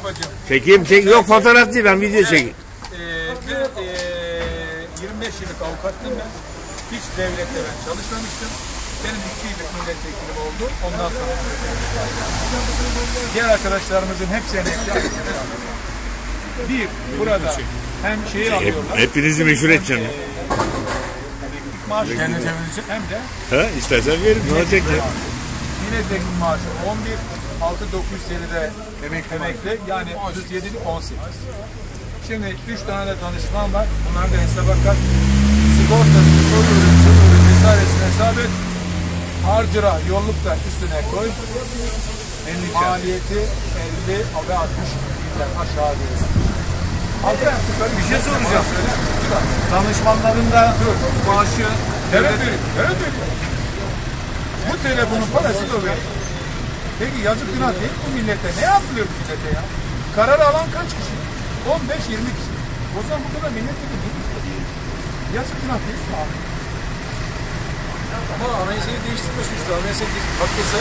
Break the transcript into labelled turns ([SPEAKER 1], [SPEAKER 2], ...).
[SPEAKER 1] babacığım.
[SPEAKER 2] Çekeyim çek. Yok fotoğraf değil ben video çekeyim.
[SPEAKER 1] Ee, ve, ee, 25 yıllık avukattım ben. Hiç devlette ben çalışmamıştım. Benim iki yıllık milletvekilim oldu. Ondan sonra diğer arkadaşlarımızın hepsi emekli arkadaşlar. Bir, burada hem şeyi
[SPEAKER 2] Hep,
[SPEAKER 1] alıyorlar.
[SPEAKER 2] hepinizi meşhur edeceğim. ya.
[SPEAKER 1] emeklilik maaşı hem de
[SPEAKER 2] Ha istersen verin. Ne olacak ya?
[SPEAKER 1] Milletvekili maaşı 11, 6 950'de emekli, emekli yani 37 18. Şimdi 3 tane de danışman var. Bunlar da hesaba kat. Sigortası, soruyorum, soruyorum vesairesini hesap et. Harcıra, yolluk da üstüne koy. Maliyeti 50 ve 60 lira aşağı değil. Bir şey soracağım.
[SPEAKER 3] Danışmanların da maaşı
[SPEAKER 1] Evet veriyor. Veriyor. Bu telefonun parası da veriyor. Peki yazık günah değil bu millete? Ne yapılıyor bu millete ya? Karar alan kaç kişi? 15-20 kişi. O zaman bu kadar milletvekili değil mi? Yazık günah değil mi abi?
[SPEAKER 4] Ama anayasayı değiştirmiş işte. Anayasayı hakkıysa